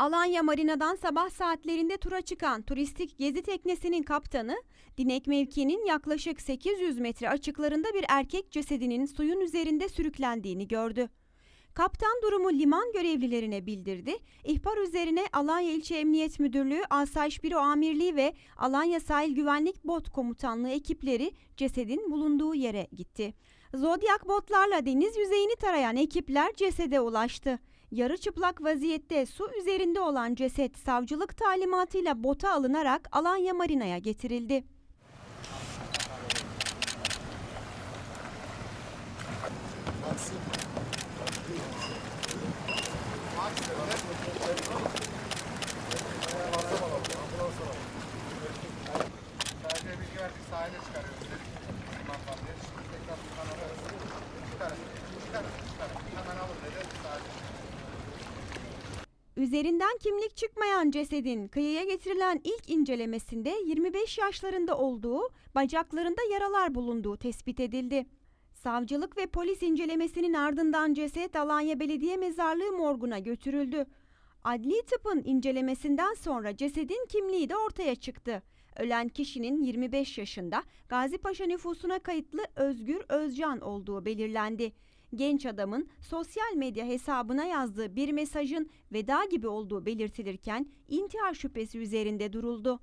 Alanya Marina'dan sabah saatlerinde tura çıkan turistik gezi teknesinin kaptanı, Dinek mevkiinin yaklaşık 800 metre açıklarında bir erkek cesedinin suyun üzerinde sürüklendiğini gördü. Kaptan durumu liman görevlilerine bildirdi. İhbar üzerine Alanya İlçe Emniyet Müdürlüğü, Asayiş Büro Amirliği ve Alanya Sahil Güvenlik Bot Komutanlığı ekipleri cesedin bulunduğu yere gitti. Zodyak botlarla deniz yüzeyini tarayan ekipler cesede ulaştı. Yarı çıplak vaziyette su üzerinde olan ceset savcılık talimatıyla bota alınarak Alanya Marina'ya getirildi. Sadece bilgi verdik sahile çıkarıyoruz. Üzerinden kimlik çıkmayan cesedin kıyıya getirilen ilk incelemesinde 25 yaşlarında olduğu, bacaklarında yaralar bulunduğu tespit edildi. Savcılık ve polis incelemesinin ardından ceset Alanya Belediye Mezarlığı morguna götürüldü. Adli tıpın incelemesinden sonra cesedin kimliği de ortaya çıktı. Ölen kişinin 25 yaşında Gazipaşa nüfusuna kayıtlı Özgür Özcan olduğu belirlendi. Genç adamın sosyal medya hesabına yazdığı bir mesajın veda gibi olduğu belirtilirken intihar şüphesi üzerinde duruldu.